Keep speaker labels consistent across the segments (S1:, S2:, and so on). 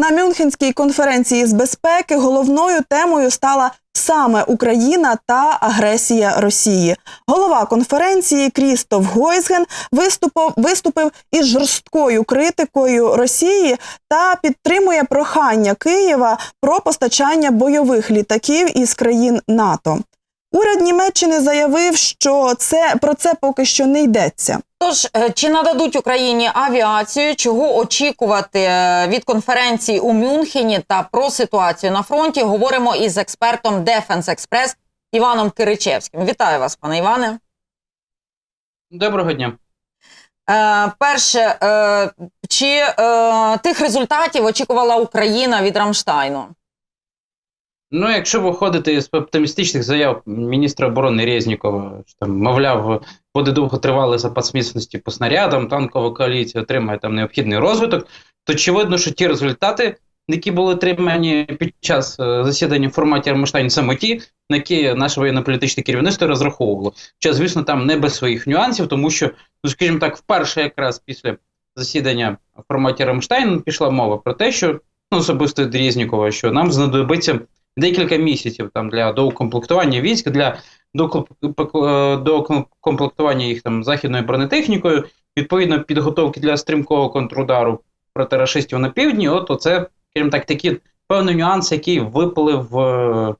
S1: На Мюнхенській конференції з безпеки головною темою стала саме Україна та агресія Росії. Голова конференції Крістоф Гойзген виступив, виступив із жорсткою критикою Росії та підтримує прохання Києва про постачання бойових літаків із країн НАТО. Уряд Німеччини заявив, що це про це поки що не йдеться.
S2: Тож е, чи нададуть Україні авіацію? Чого очікувати е, від конференції у Мюнхені та про ситуацію на фронті? Говоримо із експертом Defense Express Іваном Киричевським. Вітаю вас, пане Іване.
S3: Доброго дня.
S2: Е, перше, е, чи е, тих результатів очікувала Україна від Рамштайну?
S3: Ну, якщо виходити з оптимістичних заяв міністра оборони Резнікова, що там, мовляв, буде довготривалий запас міцності по снарядам, танкова коаліція отримає там необхідний розвиток, то очевидно, що ті результати, які були отримані під час е, засідання в форматі Рамштайн, саме ті, на які наше воєнно-політичне керівництво розраховувало. Хоча, звісно, там не без своїх нюансів, тому що, ну скажімо так, вперше якраз після засідання в форматі Рамштайн пішла мова про те, що ну, особисто Резнікова, що нам знадобиться декілька місяців там для доукомплектування військ, для е, їх там західною бронетехнікою, відповідно підготовки для стрімкого контрудару проти рашистів на півдні. От оце, скажімо так, такі певні нюанси, які випали в е,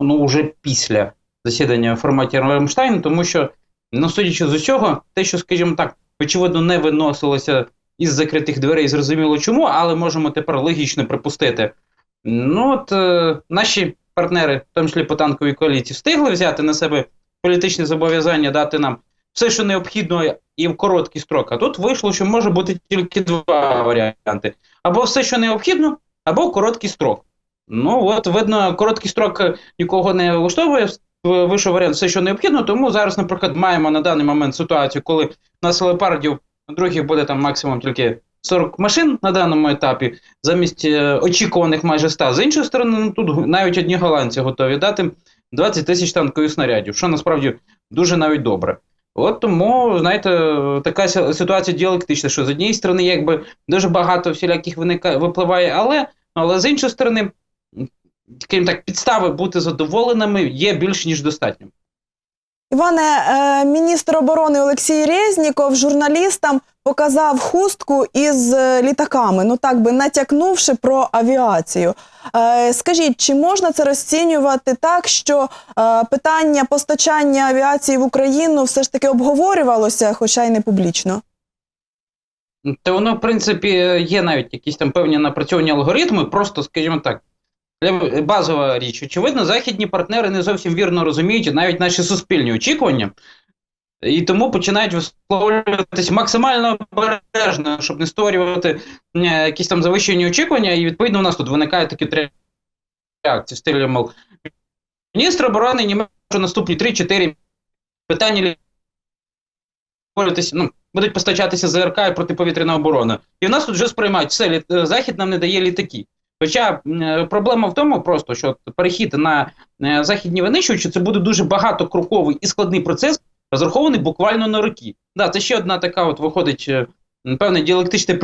S3: ну вже після засідання в форматі Рамштайну, тому що, ну судячи з усього, те, що, скажімо так, очевидно, не виносилося із закритих дверей, зрозуміло чому, але можемо тепер логічно припустити. Ну от е, наші партнери, в тому числі по танковій коаліції, встигли взяти на себе політичні зобов'язання, дати нам все, що необхідно, і в короткий строк. А тут вийшло, що може бути тільки два варіанти: або все, що необхідно, або короткий строк. Ну от видно, короткий строк нікого не влаштовує. Вийшов варіант все, що необхідно. Тому зараз, наприклад, маємо на даний момент ситуацію, коли у нас леопардів других буде там максимум тільки 40 машин на даному етапі, замість е, очікуваних майже 100. З іншої сторони, ну, тут навіть одні голландці готові дати 20 тисяч танкових снарядів, що насправді дуже навіть добре. От тому, знаєте, така ситуація діалектична, що з однієї сторони, якби дуже багато всіляких виникає, випливає, але, але з іншої сторони, м, скажімо так, підстави бути задоволеними є більш ніж достатньо.
S1: Іване, е, міністр оборони Олексій Резніков журналістам показав хустку із е, літаками, ну так би натякнувши про авіацію. Е, Скажіть, чи можна це розцінювати так, що е, питання постачання авіації в Україну все ж таки обговорювалося, хоча й не публічно?
S3: Та воно, в принципі, є навіть якісь там певні напрацьовані алгоритми, просто, скажімо так, базова річ. Очевидно, західні партнери не зовсім вірно розуміють навіть наші суспільні очікування, і тому починають висловлюватись максимально обережно, щоб не створювати е, якісь там завищені очікування, і відповідно у нас тут виникають такі реакції в стилі, мов, міністр оборони Німеччини наступні 3-4 питання ну, будуть постачатися ЗРК і протиповітряна оборона. І в нас тут вже сприймають все, літ- е, Захід нам не дає літаки. Хоча е, проблема в тому, просто що перехід на західні винищувачі це буде дуже багатокроковий і складний процес, розрахований буквально на роки. Да, це ще одна така, от виходить, е, певне діалектичне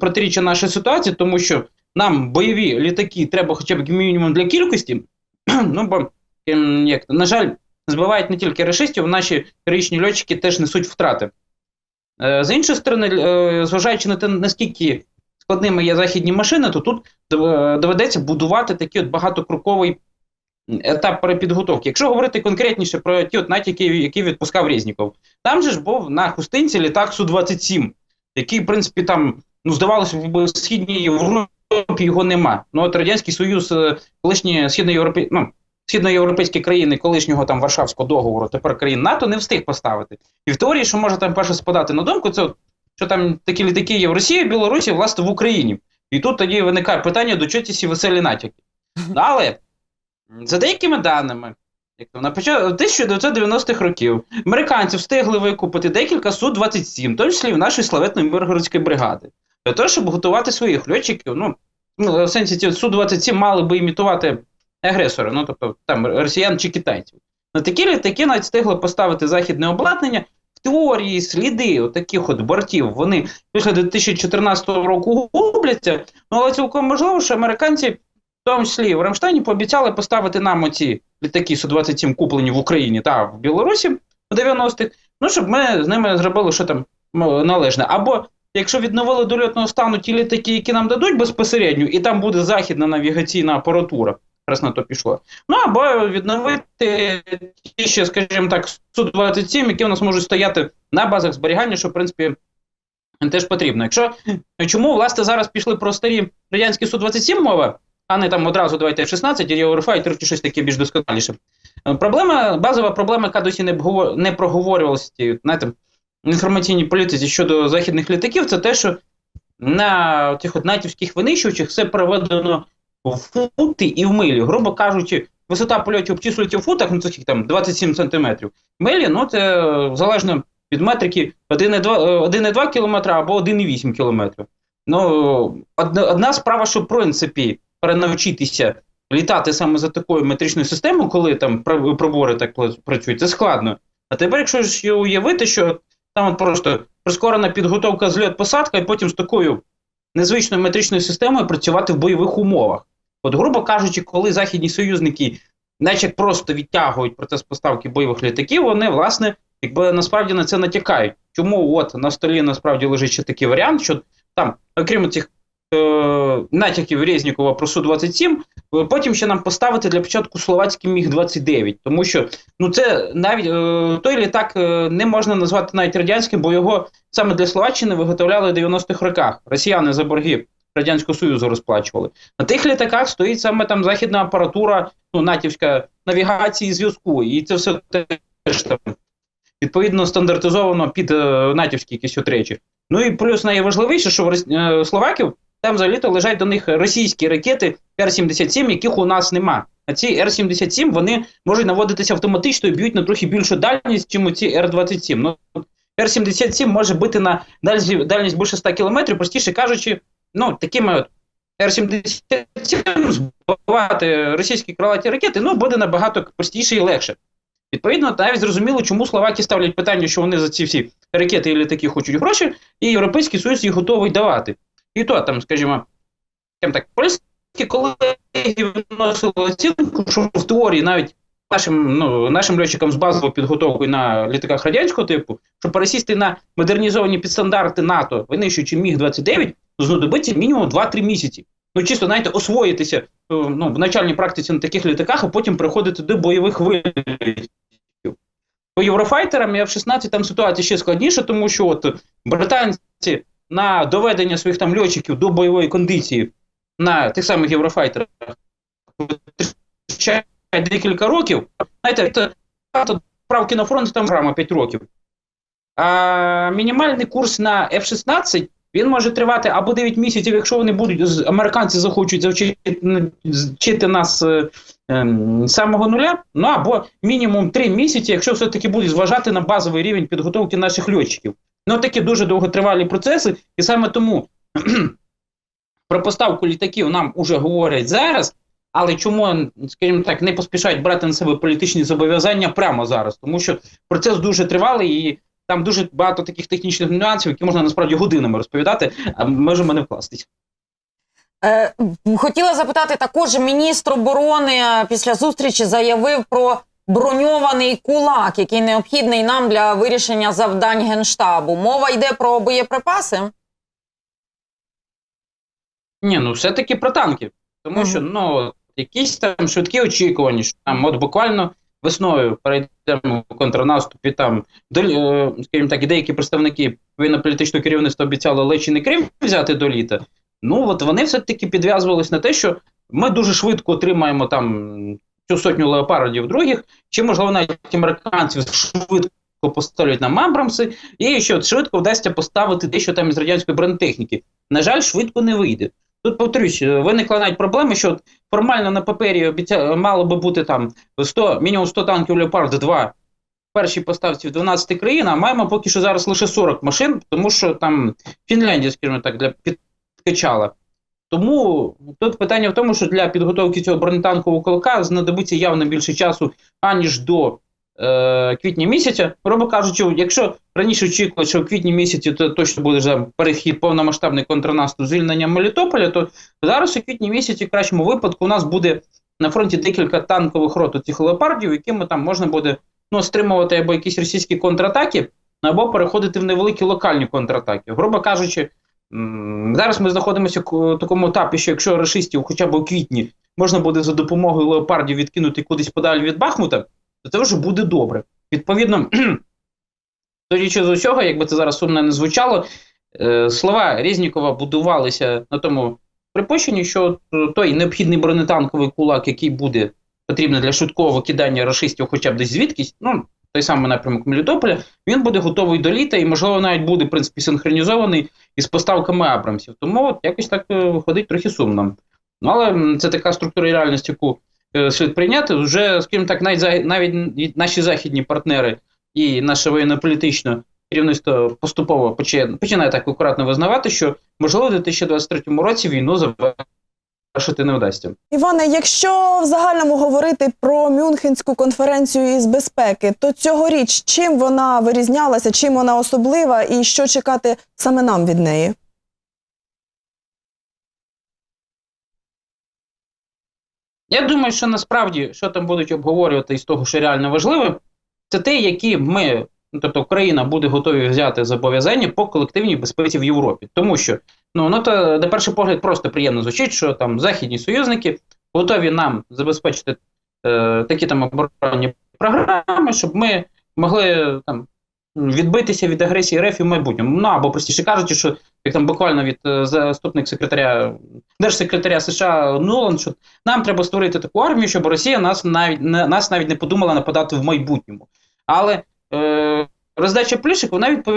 S3: протиріччя нашої ситуації, тому що нам бойові літаки треба хоча б мінімум для кількості. ну бо, ем, як, на жаль, збивають не тільки рашистів, наші героїчні льотчики теж несуть втрати. Е, З іншої сторони, е, зважаючи на те, наскільки складними є західні машини, то тут доведеться будувати такий от багатокроковий етап перепідготовки. Якщо говорити конкретніше про ті от натяки, які відпускав Резніков, там же ж був на хустинці літак Су-27, який, в принципі, там, ну, здавалося, в східній Європі його нема. Ну, от Радянський Союз, е, колишні східноєвропей... ну, східноєвропейські країни колишнього там Варшавського договору, тепер країн НАТО, не встиг поставити. І в теорії, що може там перше спадати на думку, це от, що там такі літаки є в Росії, Білорусі, власне, в Україні. І тут тоді виникає питання, до чого ці веселі натяки. Але за деякими даними, на початку 1990-х років американці встигли викупити декілька Су-27, в тому числі в нашої славетної Миргородської бригади, для того, щоб готувати своїх льотчиків. Ну, ну в сенсі ці Су-27 мали би імітувати агресора, ну тобто там росіян чи китайців. На такі літаки навіть встигли поставити західне обладнання, в теорії, сліди от таких от бортів, вони після 2014 року губляться. Ну, але цілком можливо, що американці, в тому числі в Рамштайні, пообіцяли поставити нам оці літаки Су-27 куплені в Україні та в Білорусі в 90-х, ну, щоб ми з ними зробили, що там належне. Або якщо відновили до льотного стану ті літаки, які нам дадуть безпосередньо, і там буде західна навігаційна апаратура, раз на то пішло. Ну або відновити ті ще, скажімо так, Су-27, які у нас можуть стояти на базах зберігання, що в принципі теж потрібно. Якщо чому власне зараз пішли про старі радянські Су-27 мова, а не там одразу давайте F-16 і Eurofighter чи щось таке більш досконаліше. Е, Проблема, базова проблема, яка досі не, не проговорювалася знаєте, в інформаційній політиці щодо західних літаків, це те, що на тих от натівських винищувачах все проведено в фути і в милі. Грубо кажучи, висота польотів обчислюється в футах, ну це там 27 сантиметрів. Милі, ну це е, залежно від метрики 1,2 1,2 км або 1,8 км. Ну, одна справа, що в принципі перенавчитися літати саме за такою метричною системою, коли там пр- пробори так працюють, це складно. А тепер, якщо ж уявити, що там просто прискорена підготовка зльот посадка, і потім з такою незвичною метричною системою працювати в бойових умовах. От, грубо кажучи, коли західні союзники, наче просто відтягують процес поставки бойових літаків, вони, власне, якби насправді на це натякають. Чому от на столі насправді лежить ще такий варіант, що там, окрім цих натяків Резнікова про Су-27, е, потім ще нам поставити для початку словацький Міг-29, тому що ну це навіть е, той літак е, не можна назвати навіть радянським, бо його саме для Словаччини виготовляли в 90-х роках. Росіяни за борги Радянського Союзу розплачували. На тих літаках стоїть саме там західна апаратура, ну, натівська навігації і зв'язку. І це все теж там відповідно стандартизовано під е, натівські якісь от речі. Ну і плюс найважливіше, що в е, Словаків там взагалі-то лежать до них російські ракети Р-77, яких у нас нема. А ці Р-77 вони можуть наводитися автоматично і б'ють на трохи більшу дальність, чим ці Р-27. Ну, Р-77 може бити на дальність, дальність більше 100 км, простіше кажучи, ну, такими от Р-77 збивати російські крилаті ракети, ну, буде набагато простіше і легше. Відповідно, навіть зрозуміло, чому словаки ставлять питання, що вони за ці всі ракети і літаки хочуть гроші, і Європейський Союз їх готовий давати. І то там, скажімо, так, польські колеги вносили оцінку, що в теорії навіть нашим, ну, нашим льотчикам з базовою підготовкою на літаках радянського типу, щоб пересісти на модернізовані підстандарти НАТО, винищуючи Міг-29, знадобиться мінімум 2-3 місяці. Ну, чисто, знаєте, освоїтися е, ну, в начальній практиці на таких літаках, а потім переходити до бойових вилітів. По єврофайтерам і F-16 там ситуація ще складніша, тому що от британці на доведення своїх там льотчиків до бойової кондиції на тих самих єврофайтерах декілька років. Знаєте, правки на фронт там програма 5 років. А мінімальний курс на F-16 він може тривати або 9 місяців, якщо вони будуть американці захочуть завчити нас е, ем, з самого нуля, ну або мінімум 3 місяці, якщо все-таки будуть зважати на базовий рівень підготовки наших льотчиків. Ну такі дуже довготривалі процеси, і саме тому про поставку літаків нам уже говорять зараз. Але чому, скажімо так, не поспішають брати на себе політичні зобов'язання прямо зараз? Тому що процес дуже тривалий і там дуже багато таких технічних нюансів, які можна насправді годинами розповідати, а можемо не вкластись.
S2: Е, хотіла запитати також міністр оборони е, після зустрічі заявив про броньований кулак, який необхідний нам для вирішення завдань генштабу. Мова йде про боєприпаси.
S3: Ні, ну все-таки про танки. Тому
S2: Мгм.
S3: що ну, якісь там швидкі очікування, що там от буквально весною перейдемо в контрнаступ, і там, до, е, скажімо так, і деякі представники воєнно-політичного керівництва обіцяли Лечий Крим взяти до літа. Ну от вони все-таки підв'язувались на те, що ми дуже швидко отримаємо там цю сотню леопардів других, чи, можливо, навіть американців швидко поставлять нам Абрамси, і що швидко вдасться поставити дещо там із радянської бронетехніки. На жаль, швидко не вийде. Тут повторюсь, е, виникла навіть проблема, що формально на папері обіця... мало би бути там 100, мінімум 100 танків Леопард 2 в першій поставці в 12 країн, а маємо поки що зараз лише 40 машин, тому що там Фінляндія, скажімо так, для підкачала. Тому тут питання в тому, що для підготовки цього бронетанкового кулака знадобиться явно більше часу, аніж до е, квітня місяця, грубо кажучи, якщо раніше очікували, що в квітні місяці то точно буде вже перехід повномасштабний контрнаступ звільнення Мелітополя, то зараз у квітні місяці, в кращому випадку, у нас буде на фронті декілька танкових рот цих леопардів, якими там можна буде ну, стримувати або якісь російські контратаки, або переходити в невеликі локальні контратаки. Грубо кажучи, зараз ми знаходимося в такому етапі, що якщо рашистів хоча б у квітні можна буде за допомогою леопардів відкинути кудись подалі від Бахмута, то це вже буде добре. Відповідно, судячи з усього, якби це зараз сумно не звучало, е, слова Різнікова будувалися на тому припущенні, що е, той необхідний бронетанковий кулак, який буде потрібний для швидкого викидання рашистів хоча б десь звідкись, ну, той самий напрямок Мелітополя, він буде готовий до літа і, можливо, навіть буде, в принципі, синхронізований із поставками Абрамсів. Тому от якось так е, виходить трохи сумно. Ну, але це така структура реальності, яку е, слід прийняти. Вже, скажімо так, навіть, навіть наші західні партнери і наше воєнно-політичне керівництво поступово починає, починає так акуратно визнавати, що можливо у 2023 році війну завершити не вдасться.
S1: Іване, якщо в загальному говорити про Мюнхенську конференцію із безпеки, то цьогоріч чим вона вирізнялася, чим вона особлива, і що чекати саме нам від неї?
S3: Я думаю, що насправді, що там будуть обговорювати із того, що реально важливе, це те, які ми, тобто Україна буде готові взяти зобов'язання по колективній безпеці в Європі. Тому що ну, ну то на перший погляд просто приємно звучить, що там західні союзники готові нам забезпечити е, такі там оборонні програми, щоб ми могли там відбитися від агресії РФ і в майбутньому. Ну або простіше кажучи, що як там буквально від е, заступник секретаря держсекретаря США Нуланд, що нам треба створити таку армію, щоб Росія нас навіть не нас навіть не подумала нападати в майбутньому. Але роздача плюшек вона відпов...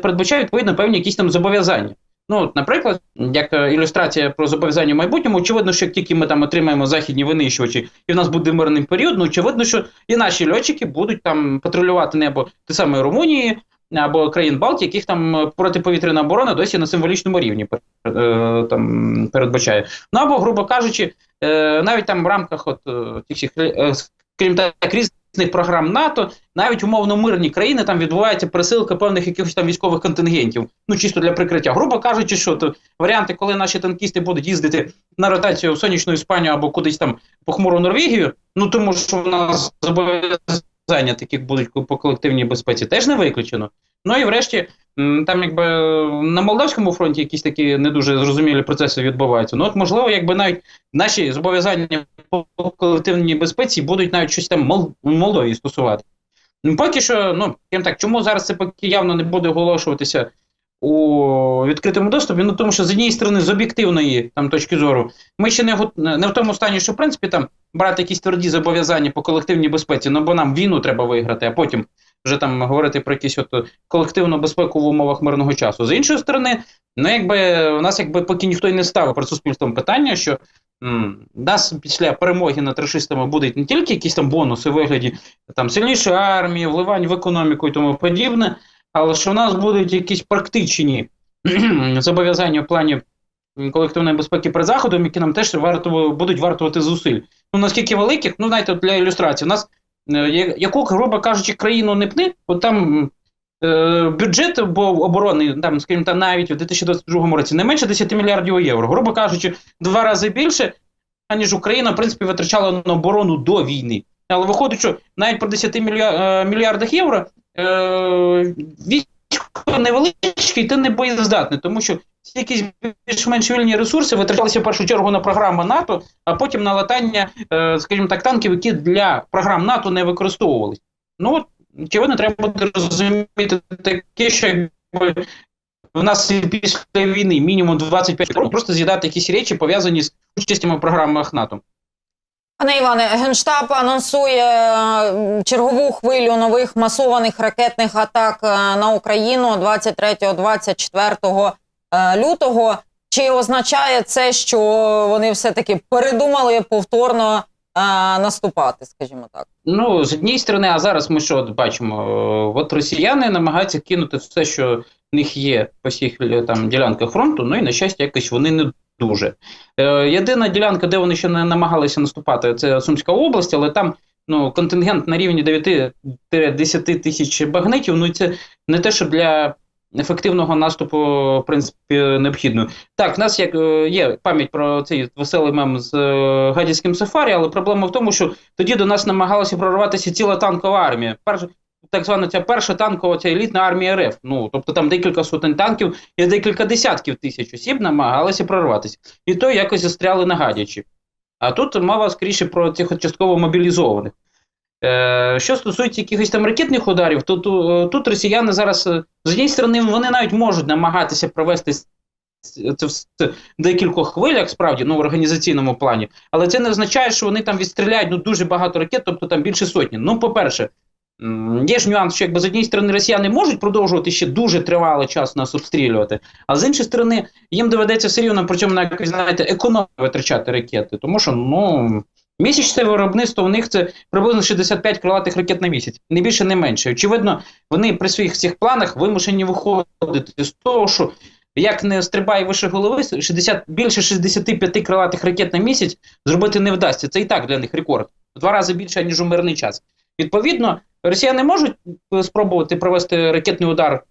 S3: передбачає відповідно певні якісь там зобов'язання. Ну, наприклад, як е, ілюстрація про зобов'язання в майбутньому, очевидно, що як тільки ми там отримаємо західні винищувачі, і в нас буде мирний період, ну очевидно, що і наші льотчики будуть там патрулювати небо те саме Румунії або країн Балтії, яких там е, протиповітряна оборона досі на символічному рівні е, там передбачає. Ну або, грубо кажучи, е, навіть там в рамках от е, тих всіх, е, крім так, різних програм НАТО, навіть умовно мирні країни там відбувається пересилка певних якихось там військових контингентів, ну чисто для прикриття. Грубо кажучи, що то варіанти, коли наші танкісти будуть їздити на ротацію в сонячну Іспанію або кудись там по хмуру Норвегію, ну тому що в нас зобов'язання таких будуть по колективній безпеці, теж не виключено. Ну і врешті, там якби на Молдавському фронті якісь такі не дуже зрозумілі процеси відбуваються. Ну от можливо, якби навіть наші зобов'язання по колективній безпеці будуть навіть щось там Мол- Молдові стосувати. Ну, Поки що, ну, скажімо так, чому зараз це поки явно не буде оголошуватися у відкритому доступі? Ну тому що з однієї сторони, з об'єктивної там точки зору, ми ще не не в тому стані, що в принципі там брати якісь тверді зобов'язання по колективній безпеці, ну бо нам війну треба виграти, а потім вже там говорити про якісь от колективну безпеку в умовах мирного часу. З іншої сторони, ну якби у нас якби поки ніхто й не ставив перед суспільством питання, що м, нас після перемоги над расистами будуть не тільки якісь там бонуси у вигляді там сильнішої армії, вливань в економіку і тому подібне, але що в нас будуть якісь практичні зобов'язання в плані колективної безпеки перед заходом, які нам теж варто будуть вартувати зусиль. Ну наскільки великих, ну знаєте, для ілюстрації, у нас е, яку, грубо кажучи, країну не пни, от там е, бюджет був оборони, там, скажімо, там, навіть у 2022 році не менше 10 мільярдів євро. Грубо кажучи, два рази більше, аніж Україна, в принципі, витрачала на оборону до війни. Але виходить, що навіть про 10 мілья- е, мільярдах євро е, і ти не боєздатний, тому що якісь більш-менш вільні ресурси витрачалися в першу чергу на програми НАТО, а потім на латання, е, скажімо так, танків, які для програм НАТО не використовувалися. Ну, от, очевидно, треба буде розуміти таке, що якби в нас після війни мінімум 25 років просто з'їдати якісь речі, пов'язані з участями в програмах НАТО.
S2: Пане Іване, Генштаб анонсує чергову хвилю нових масованих ракетних атак е, на Україну 23-24 е, лютого. Чи означає це, що вони все-таки передумали повторно е, наступати, скажімо так?
S3: Ну, з однієї сторони, а зараз ми що бачимо? От росіяни намагаються кинути все, що в них є по всіх там ділянках фронту, ну і на щастя, якось вони не дуже. Е, єдина ділянка, де вони ще не намагалися наступати, це Сумська область, але там ну, контингент на рівні 9-10 тисяч багнетів, ну це не те, що для ефективного наступу, в принципі, необхідно. Так, в нас як е, є пам'ять про цей веселий мем з е, гадяцьким сафарі, але проблема в тому, що тоді до нас намагалася прорватися ціла танкова армія. Так звана ця перша танкова ця елітна армія РФ. Ну, тобто там декілька сотень танків і декілька десятків тисяч осіб намагалися прорватися. І то якось застряли на гадячі. А тут мова скоріше про цих частково мобілізованих. Е, що стосується якихось там ракетних ударів, то ту- тут росіяни зараз е, з однієї сторони вони навіть можуть намагатися провести це в декількох хвилях, справді, ну в організаційному плані, але це не означає, що вони там відстріляють ну, дуже багато ракет, тобто там більше сотні. Ну, по-перше, є ж нюанс, що якби з однієї сторони росіяни можуть продовжувати ще дуже тривалий час нас обстрілювати, а з іншої сторони, їм доведеться все рівно, причому на якось, знаєте, економно витрачати ракети, тому що ну. Місячне виробництво у них це приблизно 65 крилатих ракет на місяць, не більше, не менше. Очевидно, вони при своїх цих планах вимушені виходити з того, що як не стрибає вище голови, 60, більше 65 крилатих ракет на місяць зробити не вдасться. Це і так для них рекорд. В два рази більше, ніж у мирний час. Відповідно, росіяни можуть е, спробувати провести ракетний удар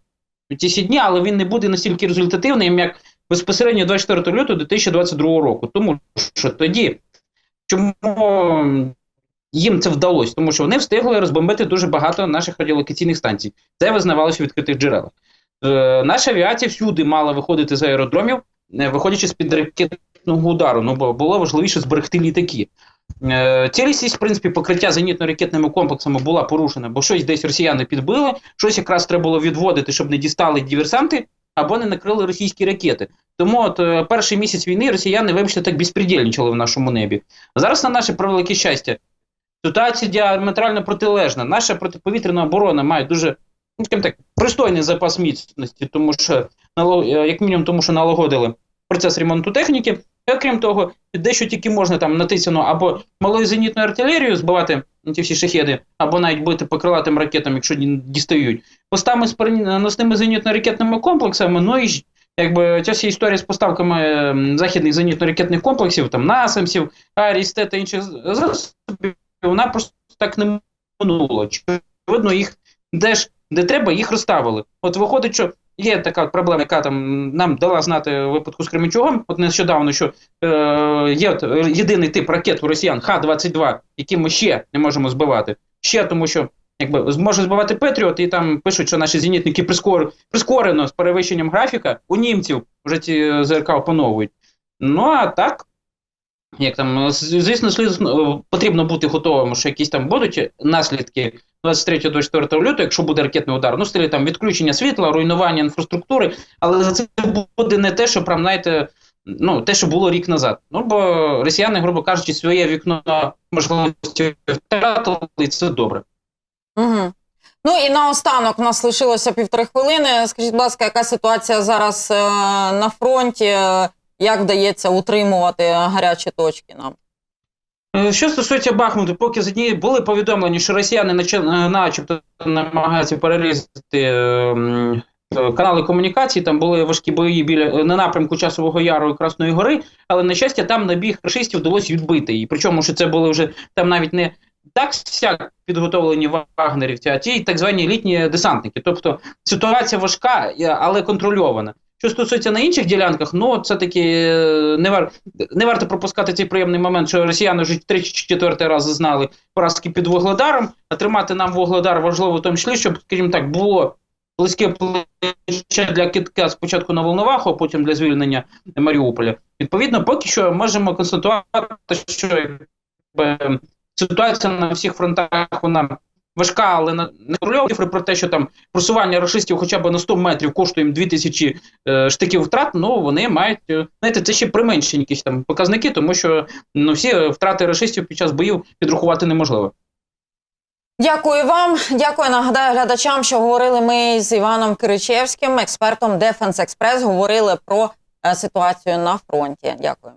S3: в ті дні, але він не буде настільки результативним, як безпосередньо 24 лютого 2022 року. Тому що тоді, чому їм це вдалося? Тому що вони встигли розбомбити дуже багато наших радіолокаційних станцій. Це визнавалося в відкритих джерелах. Е, наша авіація всюди мала виходити з аеродромів, е, виходячи з під ракетного удару. Ну бо було важливіше зберегти літаки. Е, цілісність, в принципі, покриття зенітно-ракетними комплексами була порушена, бо щось десь росіяни підбили, щось якраз треба було відводити, щоб не дістали диверсанти або не накрили російські ракети. Тому от е, перший місяць війни росіяни, вибачте, так безпредельничали в нашому небі. Зараз, на наше превелике щастя, ситуація діаметрально протилежна. Наша протиповітряна оборона має дуже ну, скажімо так, пристойний запас міцності, тому що е, як мінімум, тому що налагодили процес ремонту техніки. Окрім того, дещо тільки можна там натисяно або малою зенітною артилерією збивати ті всі шахеди, або навіть бити по крилатим ракетам, якщо ді- дістають. Постами з переносними зенітно-ракетними комплексами, ну і якби ця вся історія з поставками західних зенітно-ракетних комплексів, там насамсів, Арісте та інших засобів, вона просто так не минула. Очевидно, їх де ж де треба, їх розставили. От виходить, що є така проблема, яка там нам дала знати в випадку з Кременчугом, от нещодавно, що е, є е, єдиний тип ракет у росіян Х-22, які ми ще не можемо збивати. Ще тому, що якби зможе збивати Петріот, і там пишуть, що наші зенітники прискор, прискорено з перевищенням графіка у німців вже ці е, ЗРК опановують. Ну а так. Як там, звісно, потрібно бути готовим, що якісь там будуть наслідки 23-24 лютого, якщо буде ракетний удар, ну, в стилі там відключення світла, руйнування інфраструктури, але за це буде не те, що прям, знаєте, ну, те, що було рік назад. Ну, бо росіяни, грубо кажучи, своє вікно можливості втратили, і це добре.
S2: Угу. Ну і наостанок у нас лишилося півтори хвилини. Скажіть, будь ласка, яка ситуація зараз е, на фронті? Е, Як вдається утримувати гарячі точки нам?
S3: Е, Що стосується Бахмуту, поки з однієї були повідомлені, що росіяни е, начебто намагаються перерізати е, канали комунікації, там були важкі бої біля на напрямку Часового Яру і Красної Гори, але на щастя, там набіг рашистів вдалося відбити. І причому, що це були вже там навіть не так всяк підготовлені вагнерівці, а ті так звані літні десантники. Тобто ситуація важка, але контрольована. Що стосується на інших ділянках, ну це таки е, не, вар... не варто пропускати цей приємний момент, що росіяни вже третій чи четвертий раз зазнали поразки під Вугледаром, а тримати нам Вугледар важливо в тому числі, щоб, скажімо так, було близьке плече для китка спочатку на Волноваху, а потім для звільнення Маріуполя. Відповідно, поки що можемо констатувати, що ситуація на всіх фронтах вона важка, але на не цифри про те, що там просування рашистів хоча б на 100 метрів коштує їм 2000 е, штиків втрат, ну вони мають, е, знаєте, це ще применшені якісь там показники, тому що ну, всі е, втрати рашистів під час боїв підрахувати неможливо.
S2: Дякую вам. Дякую. Нагадаю глядачам, що говорили ми з Іваном Киричевським, експертом Defense Express, говорили про е, ситуацію на фронті. Дякую.